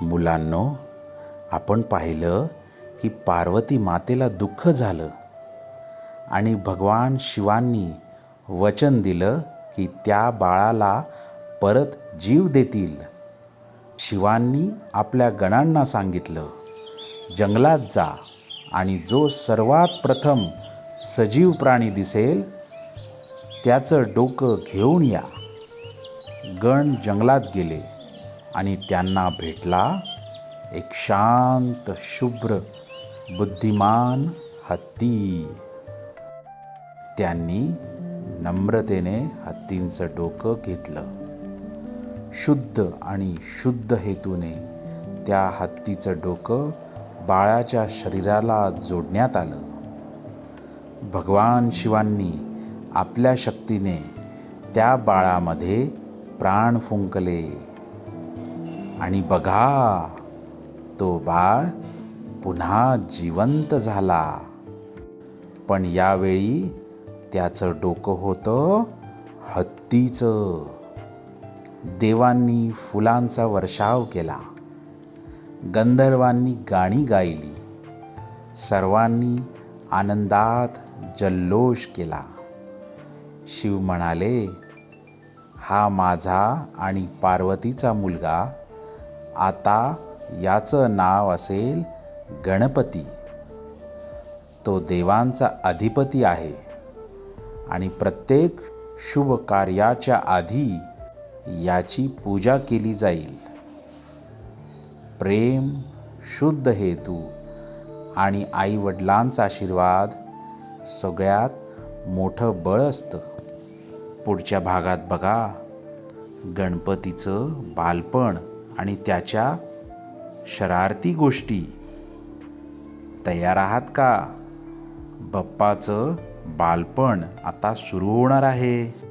मुलांनो आपण पाहिलं की पार्वती मातेला दुःख झालं आणि भगवान शिवांनी वचन दिलं की त्या बाळाला परत जीव देतील. शिवांनी आपल्या गणांना सांगितलं जंगलात जा आणि जो सर्वात प्रथम सजीव प्राणी दिसेल त्याचं डोकं घेऊन या. गण जंगलात गेले. आणि त्यांना भेटला एक शांत शुभ्र बुद्धिमान हत्ती. त्यांनी नम्रतेने हत्तींचं डोकं घेतलं. शुद्ध आणि शुद्ध हेतूने त्या हत्तीचं डोकं बाळाच्या शरीराला जोडण्यात आलं. भगवान शिवांनी आपल्या शक्तीने त्या बाळामध्ये प्राण फुंकले. आणि बघा तो बाळ पुन्हा जिवंत झाला. पण यावेळी त्याचं डोकं होतं हत्तीचं. देवांनी फुलांचा वर्षाव केला. गंधर्वांनी गाणी गायली. सर्वांनी आनंदात जल्लोष केला. शिव म्हणाले हा माझा आणि पार्वतीचा मुलगा आता याचं नाव असेल गणपती. तो देवांचा अधिपती आहे. आणि प्रत्येक शुभ कार्याच्या आधी याची पूजा केली जाईल. प्रेम शुद्ध हेतू आणि आईवडिलांचा आशीर्वाद सगळ्यात मोठं बळ असतं. पुढच्या भागात बघा गणपतीचं बालपण. आणि त्याच्या शरारती गोष्टी तयार आहात का? बाप्पाचं बालपण आता सुरू होणार आहे.